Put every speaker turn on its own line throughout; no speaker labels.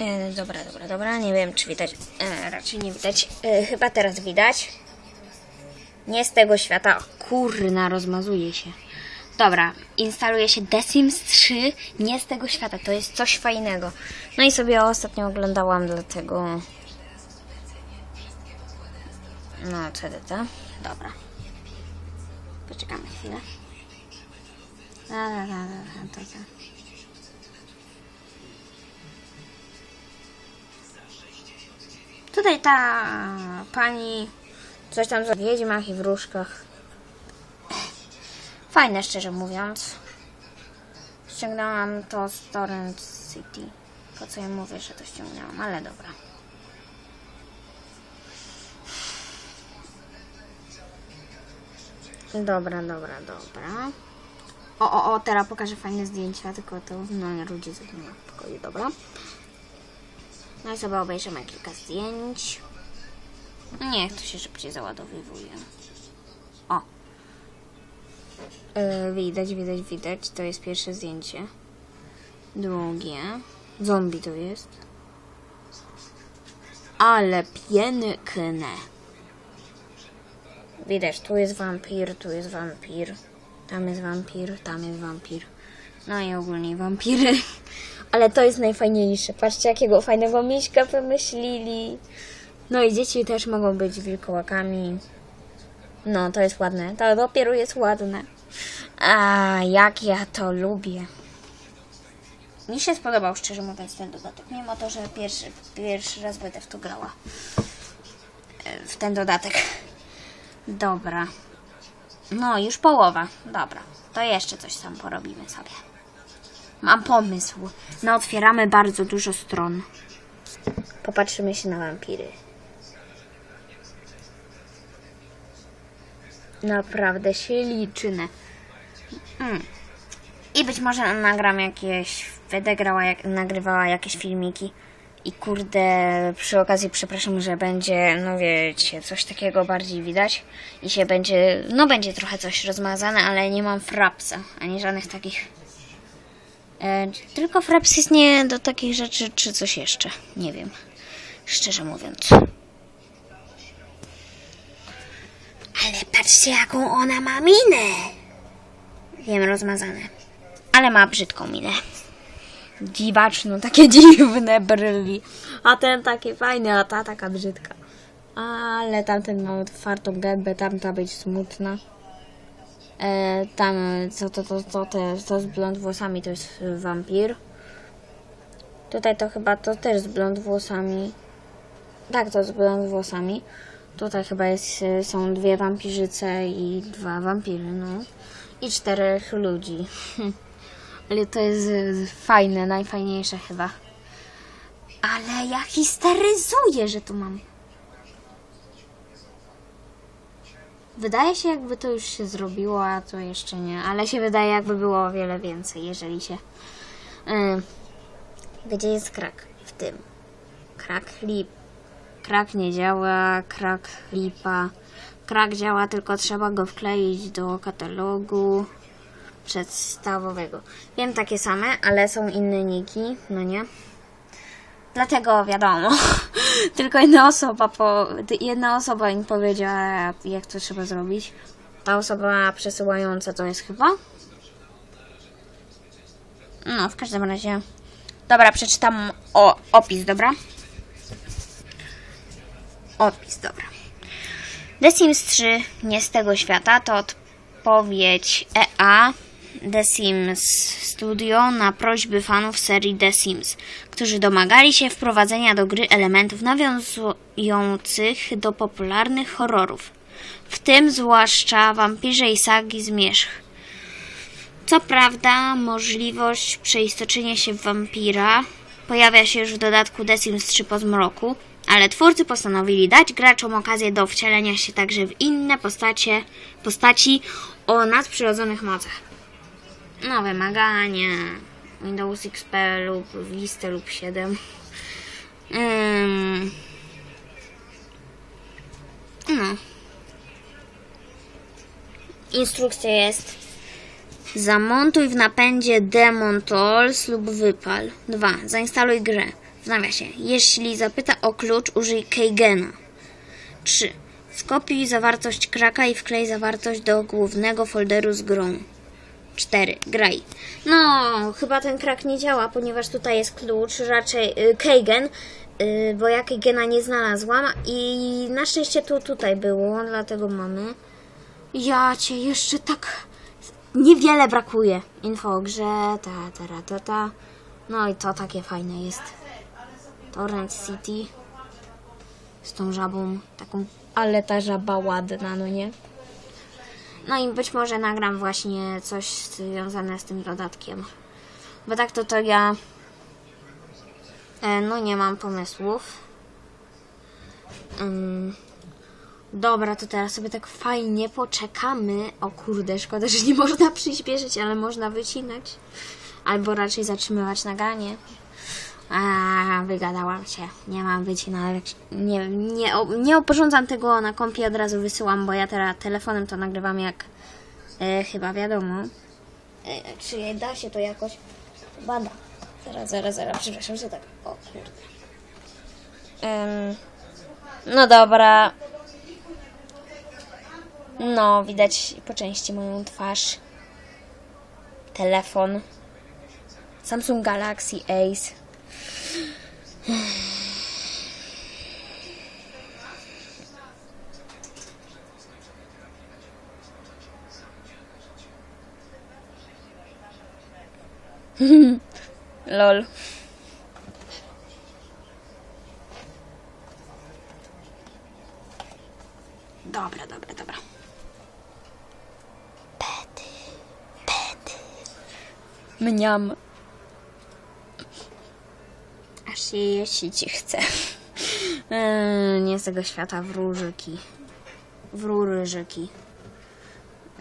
E, dobra, dobra, dobra. Nie wiem, czy widać. E, raczej nie widać. E, chyba teraz widać. Nie z tego świata. Kurna, rozmazuje się. Dobra, instaluje się The Sims 3. Nie z tego świata. To jest coś fajnego. No i sobie ostatnio oglądałam, dlatego. No, CDT. Dobra. Poczekamy chwilę. Da, da, da, da, da, da, Tutaj ta pani coś tam w wiedźmach i wróżkach. Fajne, szczerze mówiąc. Ściągnęłam to z Torrent City. Po co ja mówię, że to ściągnęłam, ale dobra. Dobra, dobra, dobra. O, o, o, teraz pokażę fajne zdjęcia, tylko to no nie mną w pokoju, dobra. No i sobie obejrzymy kilka zdjęć. Niech to się szybciej załadowywuje. O. E, widać, widać, widać. To jest pierwsze zdjęcie. Drugie. Zombie to jest. Ale piękne. Widać, tu jest wampir, tu jest wampir. Tam jest wampir, tam jest wampir. No i ogólnie wampiry. Ale to jest najfajniejsze. Patrzcie, jakiego fajnego miśka wymyślili. No i dzieci też mogą być wilkołakami. No, to jest ładne. To dopiero jest ładne. A jak ja to lubię. Mi się spodobał, szczerze mówiąc, ten dodatek. Mimo to, że pierwszy, pierwszy raz będę w to grała. E, W ten dodatek. Dobra. No, już połowa. Dobra. To jeszcze coś tam porobimy sobie. Mam pomysł. No, otwieramy bardzo dużo stron. Popatrzymy się na wampiry. Naprawdę się liczyne. Mm. I być może nagram jakieś, będę grała, jak, nagrywała jakieś filmiki. I kurde, przy okazji przepraszam, że będzie, no wiecie, coś takiego bardziej widać. I się będzie, no będzie trochę coś rozmazane, ale nie mam frapsa, ani żadnych takich. E, tylko fraps jest nie do takich rzeczy, czy coś jeszcze. Nie wiem, szczerze mówiąc. Ale patrzcie, jaką ona ma minę. Wiem, rozmazane. Ale ma brzydką minę. Dziwaczną, takie dziwne brwi. A ten taki fajny, a ta taka brzydka. Ale tamten ma otwartą gębę, tamta być smutna. E, tam, co to, to, to, to, to z blond włosami to jest wampir. Tutaj to chyba to też z blond włosami. Tak, to z blond włosami. Tutaj chyba jest, y, są dwie wampirzyce i dwa wampiry, no. I czterech ludzi. Ale to jest y, fajne, najfajniejsze chyba. Ale ja histeryzuję, że tu mam. Wydaje się, jakby to już się zrobiło, a to jeszcze nie. Ale się wydaje, jakby było o wiele więcej, jeżeli się. Yy, gdzie jest krak w tym? Krak lip. Krak nie działa, krak lipa. Krak działa, tylko trzeba go wkleić do katalogu przedstawowego. Wiem takie same, ale są inne niki, no nie? Dlatego wiadomo, tylko jedna osoba, po, jedna osoba im powiedziała, jak to trzeba zrobić. Ta osoba przesyłająca to jest chyba. No, w każdym razie. Dobra, przeczytam o, opis, dobra? Opis, dobra. The Sims 3 nie z tego świata to odpowiedź EA The Sims Studio na prośby fanów serii The Sims, którzy domagali się wprowadzenia do gry elementów nawiązujących do popularnych horrorów, w tym zwłaszcza wampirze i sagi Zmierzch. Co prawda, możliwość przeistoczenia się w wampira pojawia się już w dodatku The Sims 3 po zmroku, ale twórcy postanowili dać graczom okazję do wcielenia się także w inne postacie, postaci o nadprzyrodzonych mocach. No, wymagania. Windows XP lub Vista lub 7. Ym. No. Instrukcja jest Zamontuj w napędzie Demon Tools lub wypal. 2. Zainstaluj grę. W nawiasie. Jeśli zapyta o klucz, użyj keygena. 3. Skopiuj zawartość kraka i wklej zawartość do głównego folderu z grą. 4. Graj. No, chyba ten krak nie działa, ponieważ tutaj jest klucz, raczej y, keygen, y, bo ja keygena nie znalazłam i na szczęście tu tutaj było, dlatego mamy. Ja cię jeszcze tak niewiele brakuje. Info o grze, ta, ta, ta, ta. No i to takie fajne jest. Torrent City z tą żabą taką, ale ta żaba ładna, no nie? No i być może nagram właśnie coś związane z tym dodatkiem. Bo tak to to ja e, no nie mam pomysłów. Ym, dobra, to teraz sobie tak fajnie poczekamy. O kurde, szkoda, że nie można przyspieszyć, ale można wycinać. Albo raczej zatrzymywać nagranie. A, wygadałam się. Nie mam wycinać. Nie, nie, nie oporządzam tego na kompie, od razu wysyłam, bo ja teraz telefonem to nagrywam jak e, chyba wiadomo. E, czy da się to jakoś? Bada. Zaraz, zaraz, zaraz, przepraszam, że tak. O. Em, no dobra. No, widać po części moją twarz. Telefon. Samsung Galaxy Ace. Lol. Dobra, dobra, dobra. Pety, pety. Mniam. Się jeść ci chce. Eee, nie z tego świata wróżyki. Wróżyki.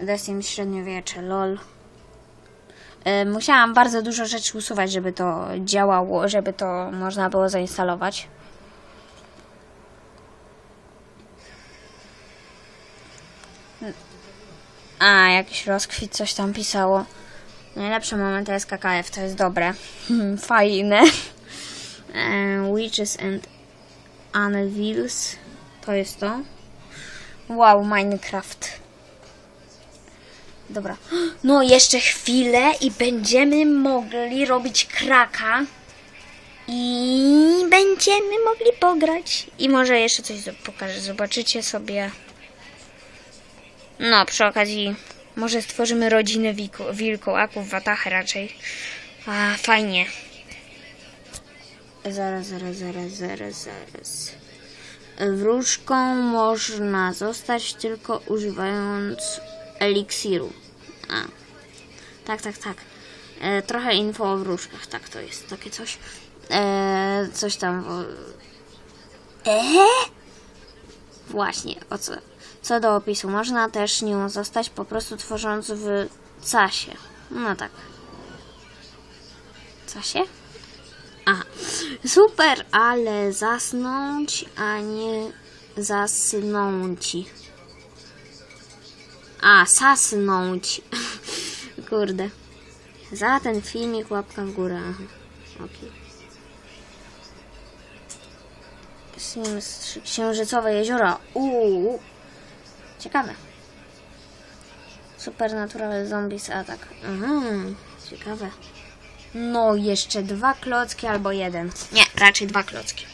The średniowiecze, lol. E, Musiałam bardzo dużo rzeczy usuwać, żeby to działało, żeby to można było zainstalować. A, jakiś rozkwit, coś tam pisało. Najlepszy moment to jest KKF, to jest dobre. Fajne. Witches and Anvils. To jest to. Wow, Minecraft. Dobra. No, jeszcze chwilę i będziemy mogli robić kraka. I będziemy mogli pograć. I może jeszcze coś pokażę. Zobaczycie sobie. No, przy okazji, może stworzymy rodzinę wilko- wilkołaków, watachy raczej. A, fajnie. Zaraz, zaraz, zaraz, zaraz, zaraz. Wróżką można zostać tylko używając eliksiru. A. Tak, tak, tak. E, trochę info o wróżkach. Tak, to jest takie coś. E, coś tam. O... E? Właśnie, o co? Co do opisu, można też nią zostać po prostu tworząc w casie. No tak. Casie? Super, ale zasnąć, a nie zasnąć. A, sasnąć. Kurde. Za ten filmik łapka w górę. Aha. Okej. Sims 3. Księżycowe jeziora. Uuu. Ciekawe. Supernatural Zombies Attack. Aha, ciekawe. No, jeszcze dwa klocki albo jeden. Nie, raczej dwa klocki.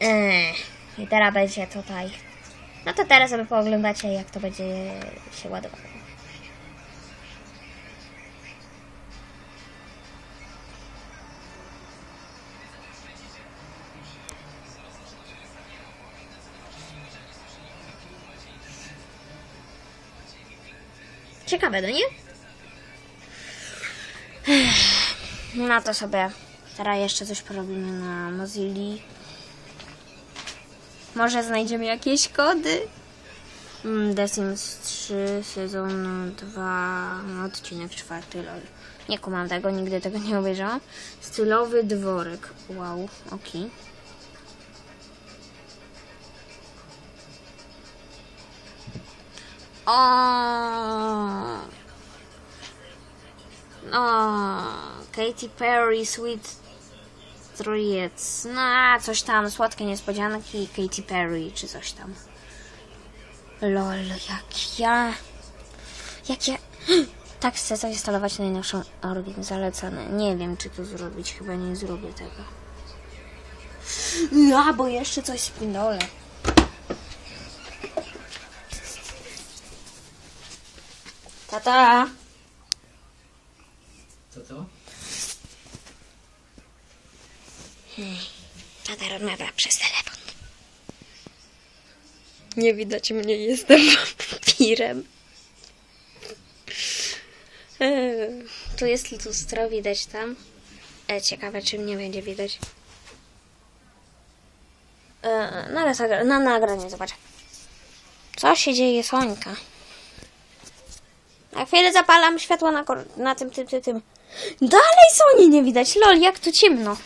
Ech, I teraz będzie tutaj. No to teraz sobie pooglądacie, jak to będzie się ładowało. Ciekawe, no nie? No to sobie teraz jeszcze coś porobimy na Mozilla. Może znajdziemy jakieś kody? The Sims 3, sezon 2, no, odcinek 4, lol. Nie kumam tego, nigdy tego nie obejrzałam. Stylowy dworek. Wow, okej. O. O. Katy Perry, Sweet Trójec. No, coś tam, słodkie niespodzianki, Katy Perry, czy coś tam. Lol, jak ja... Jak ja... Tak chcę zainstalować najnowszą Origin zalecane. Nie wiem, czy to zrobić. Chyba nie zrobię tego. Ja, bo jeszcze coś spindolę. Tata!
Co to?
Tata rozmawia przez telefon. Nie widać mnie, jestem wampirem. Eee, Tu jest lustro, widać tam. E, ciekawe, czy mnie będzie widać. E, na, na nagraniu zobacz. Co się dzieje, Sońka? Na chwilę zapalam światło na, na tym, tym, tym, tym. Dalej Soni nie widać. Lol, jak tu ciemno.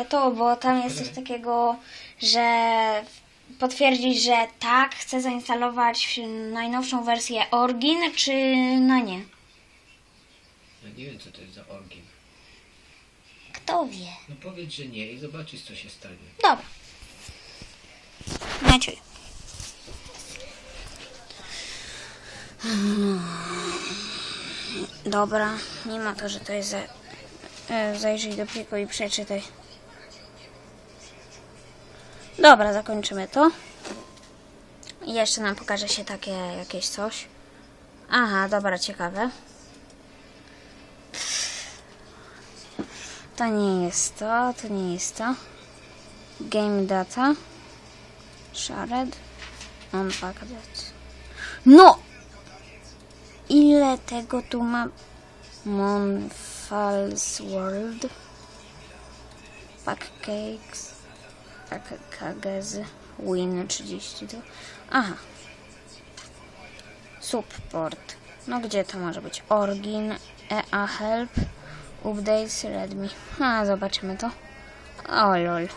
Tato, bo tam jest coś takiego, że potwierdzić, że tak, chcę zainstalować najnowszą wersję Orgin, czy no nie?
Ja nie wiem, co to jest za orgien.
Kto wie?
No powiedz, że nie i zobaczysz, co się stanie.
Dobra. Maciuj. Dobra, mimo to, że to jest za... e, zajrzyj do pliku i przeczytaj. Dobra, zakończymy to. I jeszcze nam pokaże się takie jakieś coś. Aha, dobra, ciekawe. To nie jest to, to nie jest to. Game data. Shared. Unpacked. No! Ile tego tu ma? Monfalls World. Pancakes. Kagezy. Win 32. Aha. Support. No gdzie to może być? Orgin. EA Help. Updates Redmi. A, zobaczymy to. O lol.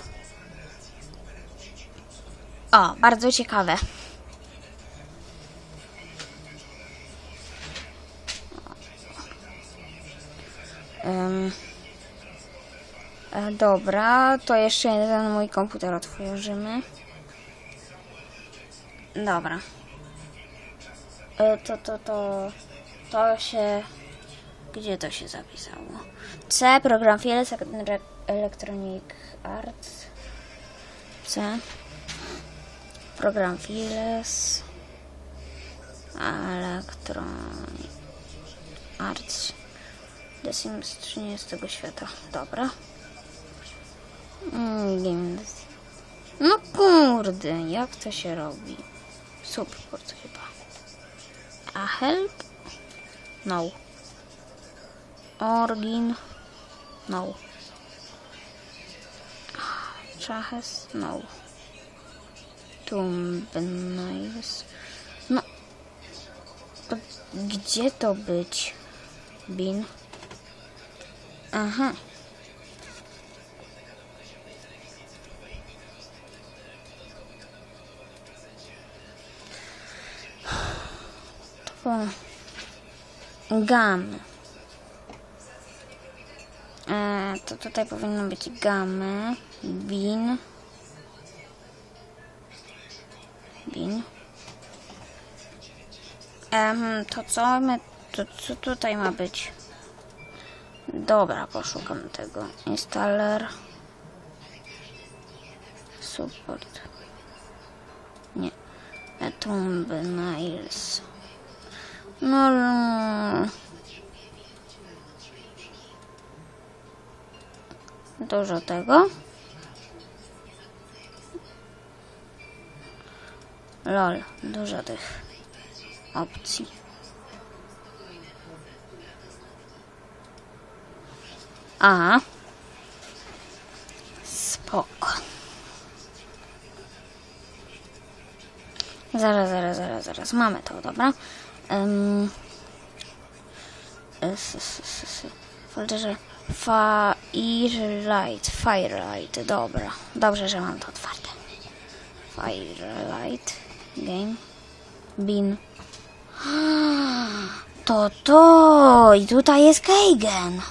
O, bardzo ciekawe. Ym. E, dobra, to jeszcze jeden mój komputer otworzymy. Dobra. E, to, to, to, to się... Gdzie to się zapisało? C, program Files Electronic Arts. C. Program Files Electronic Arts. The Sims 30 świata. Dobra. Games. No kurde, jak to się robi? Support chyba. A help? No. Orgin? No. Chahes? No. Tumbnails? No. Gdzie to być? Bin? Aha. To gamy. E, to tutaj powinno być gamy. Bin. Bin. Em, to co my, to co tutaj ma być? Dobra, poszukam tego. Installer. Support. Nie. Tomb Niles. No, no. Dużo tego. Lol, dużo tych opcji. A. Spoko. Zaraz, zaraz, zaraz, zaraz. Mamy to, dobra? Um, w folderze Firelight, Firelight, dobra. Dobrze, że mam to otwarte. Firelight, game, bin. To to! I tutaj jest Keigen.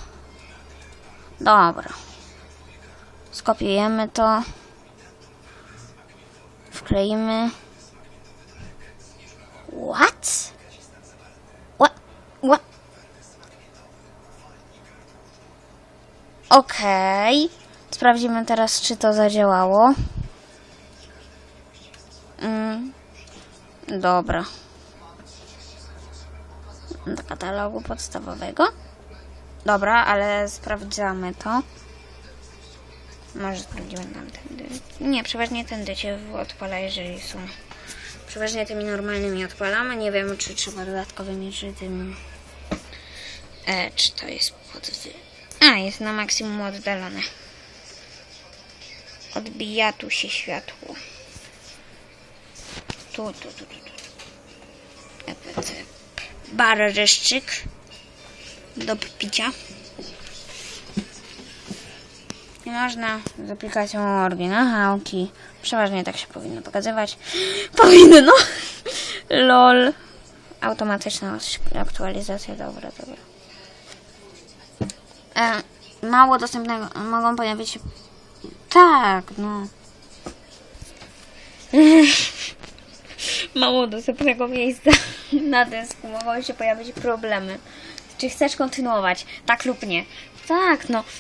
Dobra. Skopiujemy to. Wkleimy. What? What? Okej. Sprawdzimy teraz, czy to zadziałało. Mm. Dobra. Do katalogu podstawowego. Dobra, ale sprawdzamy to. Może sprawdzimy tamtędy. Nie, przeważnie tędy się odpala, jeżeli są. Przeważnie tymi normalnymi odpalamy. Nie wiem, czy trzeba dodatkowymi, czy tym. E, czy to jest pod. A, jest na maksimum oddalone. Odbija tu się światło. Tu, tu, tu, tu. tu. EPC. Bareszczyk do picia. Nie można z aplikacją Orgin. Aha, oki. Przeważnie tak się powinno pokazywać. Powinno! LOL. Automatyczna aktualizacja, dobra, dobra. E, mało dostępnego. Mogą pojawić się. Tak, no. Mało dostępnego miejsca na dysku. Mogą się pojawić problemy. Czy chcesz kontynuować? Tak lub nie? Tak, no.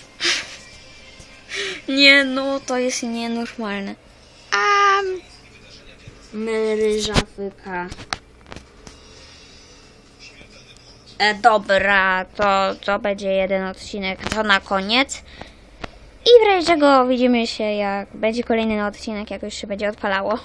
Nie, no, to jest nienormalne. A Ryża wyka. E, dobra, to, to będzie jeden odcinek, to na koniec. I w razie czego widzimy się, jak będzie kolejny odcinek, jak już się będzie odpalało.